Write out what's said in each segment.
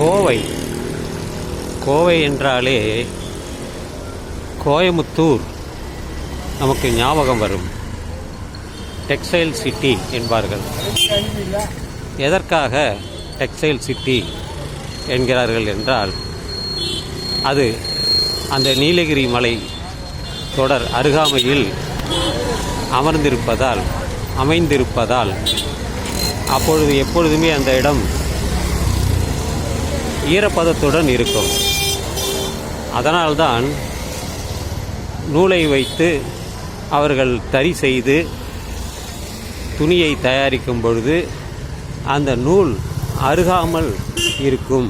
கோவை. கோவை என்றாலே கோயமுத்தூர் நமக்கு ஞாபகம் வரும். டெக்ஸ்டைல் சிட்டி என்பார்கள். எதற்காக டெக்ஸ்டைல் சிட்டி என்கிறார்கள் என்றால் அது அந்த நீலகிரி மலை தொடர் அருகாமையில் அமர்ந்திருப்பதால் அமைந்திருப்பதால் அப்பொழுது எப்பொழுதுமே அந்த இடம் ஈரப்பதத்துடன் இருக்கும். அதனால்தான் நூலை வைத்து அவர்கள் தறி செய்து துணியை தயாரிக்கும் பொழுது அந்த நூல் அருகாமல் இருக்கும்.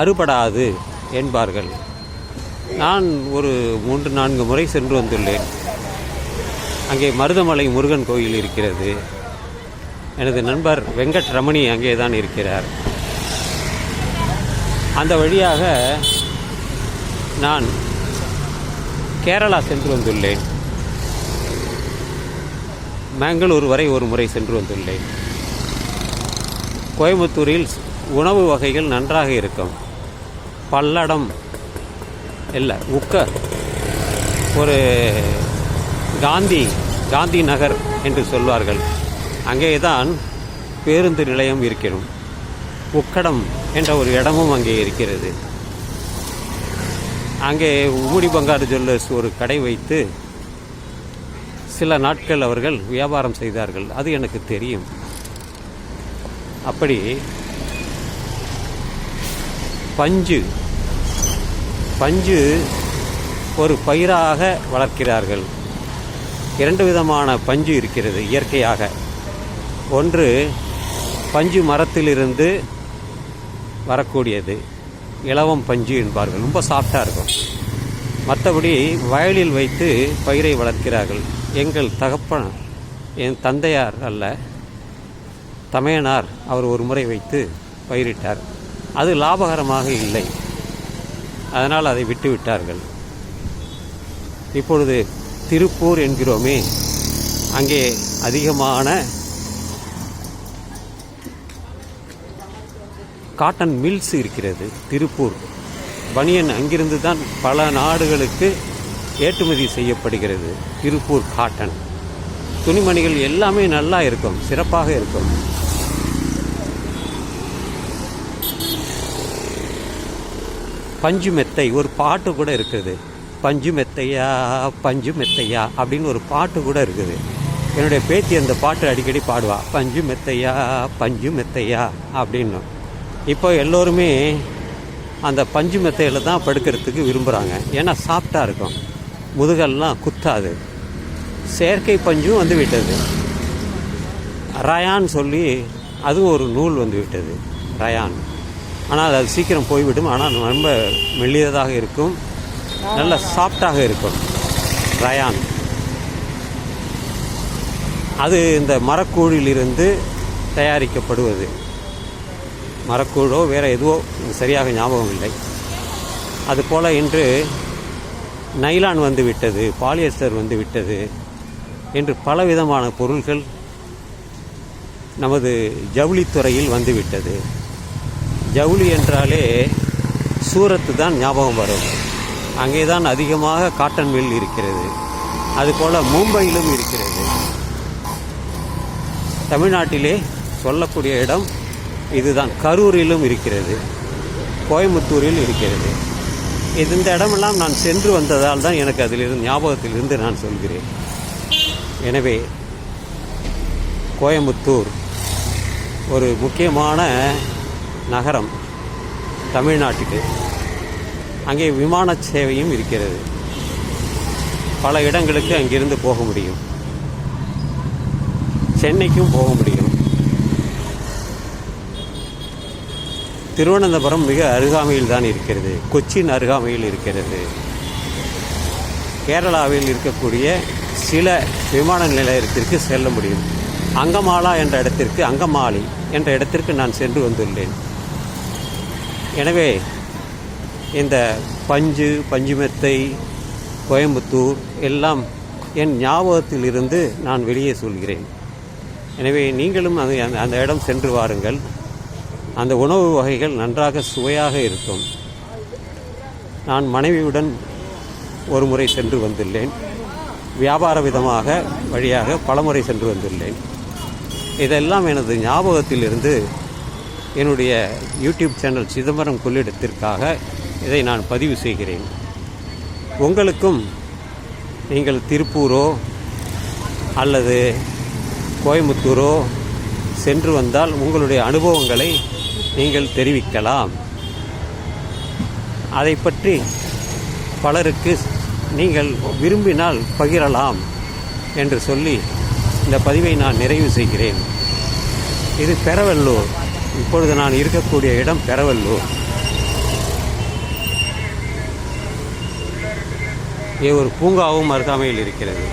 அறுபடாது என்பார்கள். நான் ஒரு மூன்று நான்கு முறை சென்று வந்துள்ளேன். அங்கே மருதமலை முருகன் கோயில் இருக்கிறது. எனது நண்பர் வெங்கட் ரமணி அங்கே தான் இருக்கிறார். அந்த வழியாக நான் கேரளா சென்று வந்துள்ளேன். மேங்களூர் வரை ஒரு முறை சென்று வந்துள்ளேன். கோயம்புத்தூரில் உணவு வகைகள் நன்றாக இருக்கும். பல்லடம் இல்லை உக்க ஒரு காந்தி காந்தி நகர் என்று சொல்வார்கள். அங்கே தான் பேருந்து நிலையம் இருக்கிறோம். உக்கடம் என்ற ஒரு இடமும் அங்கே இருக்கிறது. அங்கே உமுடி பங்காரு ஜுவல்லர்ஸ் ஒரு கடை வைத்து சில நாட்கள் அவர்கள் வியாபாரம் செய்தார்கள். அது எனக்கு தெரியும். அப்படி பஞ்சு பஞ்சு ஒரு பயிராக வளர்க்கிறார்கள். இரண்டு விதமான பஞ்சு இருக்கிறது இயற்கையாக. ஒன்று பஞ்சு மரத்திலிருந்து வரக்கூடியது. இலவம் பஞ்சு என்பார்கள். ரொம்ப சாஃப்டாக இருக்கும். மற்றபடி வயலில் வைத்து பயிரை வளர்க்கிறார்கள். எங்கள் தகப்பன் என் தந்தையார் அல்ல தமையனார் அவர் ஒரு முறை வைத்து பயிரிட்டார். அது லாபகரமாக இல்லை. அதனால் அதை விட்டுவிட்டார்கள். இப்பொழுது திருப்பூர் என்கிறோமே அங்கே அதிகமான காட்டன் மில்ஸ் இருக்கிறது திருப்பூர். பனியன் அங்கிருந்து தான் பல நாடுகளுக்கு ஏற்றுமதி செய்யப்படுகிறது திருப்பூர் காட்டன். துணிமணிகள் எல்லாமே நல்லா இருக்கும் சிறப்பாக இருக்கும். பஞ்சு மெத்தை ஒரு பாட்டு கூட இருக்குது. பஞ்சு மெத்தையா பஞ்சு மெத்தையா அப்படின்னு ஒரு பாட்டு கூட இருக்குது. என்னுடைய பேத்தி அந்த பாட்டு அடிக்கடி பாடுவா. பஞ்சு மெத்தையா பஞ்சு மெத்தையா அப்படின்னு. இப்போ எல்லோருமே அந்த பஞ்சு மெத்தையில் தான் படுக்கிறதுக்கு விரும்புகிறாங்க ஏன்னா சாஃப்டாக இருக்கும். முதுகெல்லாம் குத்தாது. செயற்கை பஞ்சும் வந்து விட்டது. ரயான் சொல்லி அதுவும் ஒரு நூல் வந்து விட்டது. ரயான். ஆனால் அது சீக்கிரம் போய்விடும். ஆனால் ரொம்ப மெல்லியதாக இருக்கும். நல்ல சாஃப்டாக இருக்கும். ரயான். அது இந்த மரக்கூழிலிருந்து தயாரிக்கப்படுவது. மரக்கூழோ வேறு எதுவோ சரியாக ஞாபகம் இல்லை. அதுபோல் இன்று நைலான் வந்து விட்டது பாலியஸ்டர் வந்து விட்டது என்று பலவிதமான பொருள்கள் நமது ஜவுளித்துறையில் வந்துவிட்டது ஜவுளி என்றாலே சூரத்து தான் ஞாபகம் வரும். அங்கே தான் அதிகமாக காட்டன் மில் இருக்கிறது. அதுபோல் மும்பையிலும் இருக்கிறது. தமிழ்நாட்டிலே சொல்லக்கூடிய இடம் இதுதான். கரூரிலும் இருக்கிறது. கோயம்புத்தூரில் இருக்கிறது. இது இந்த இடமெல்லாம் நான் சென்று வந்ததால் தான் எனக்கு அதிலிருந்து ஞாபகத்திலிருந்து நான் சொல்கிறேன். எனவே கோயம்புத்தூர் ஒரு முக்கியமான நகரம் தமிழ்நாட்டுக்கு அங்கே விமான சேவையும் இருக்கிறது. பல இடங்களுக்கு அங்கிருந்து போக முடியும். சென்னைக்கும் போக முடியும். திருவனந்தபுரம் மிக அருகாமையில் தான் இருக்கிறது. கொச்சின் அருகாமையில் இருக்கிறது. கேரளாவில் இருக்கக்கூடிய சில விமான நிலையத்திற்கு செல்ல முடியும். அங்கமாலா என்ற இடத்திற்கு அங்கமாலி என்ற இடத்திற்கு நான் சென்று வந்துள்ளேன். எனவே இந்த பஞ்சு பஞ்சுமெத்தை கோயம்புத்தூர் எல்லாம் என் ஞாபகத்தில் இருந்து நான் வெளியே சொல்கிறேன். எனவே நீங்களும் அந்த அந்த- அந்த இடம் சென்று வாருங்கள். அந்த உணவு வகைகள் நன்றாக சுவையாக இருக்கும். நான் மனைவியுடன் ஒரு முறை சென்று வந்துள்ளேன். வியாபார விதமாக வழியாக பலமுறை சென்று வந்துள்ளேன். இதெல்லாம் எனது ஞாபகத்திலிருந்து என்னுடைய யூடியூப் சேனல் சிதம்பரம் கொள்ளிடத்திற்காக இதை நான் பதிவு செய்கிறேன். உங்களுக்கும் நீங்கள் திருப்பூரோ அல்லது கோயம்புத்தூரோ சென்று வந்தால் உங்களுடைய அனுபவங்களை நீங்கள் தெரிவிக்கலாம். அதை பற்றி பலருக்கு நீங்கள் விரும்பினால் பகிரலாம் என்று சொல்லி இந்த பதிவை நான் நிறைவு செய்கிறேன். இது பெரவல்லூர். இப்பொழுது நான் இருக்கக்கூடிய இடம் பெரவல்லூர். இது ஒரு பூங்காவும் அருகாமையில் இருக்கிறது.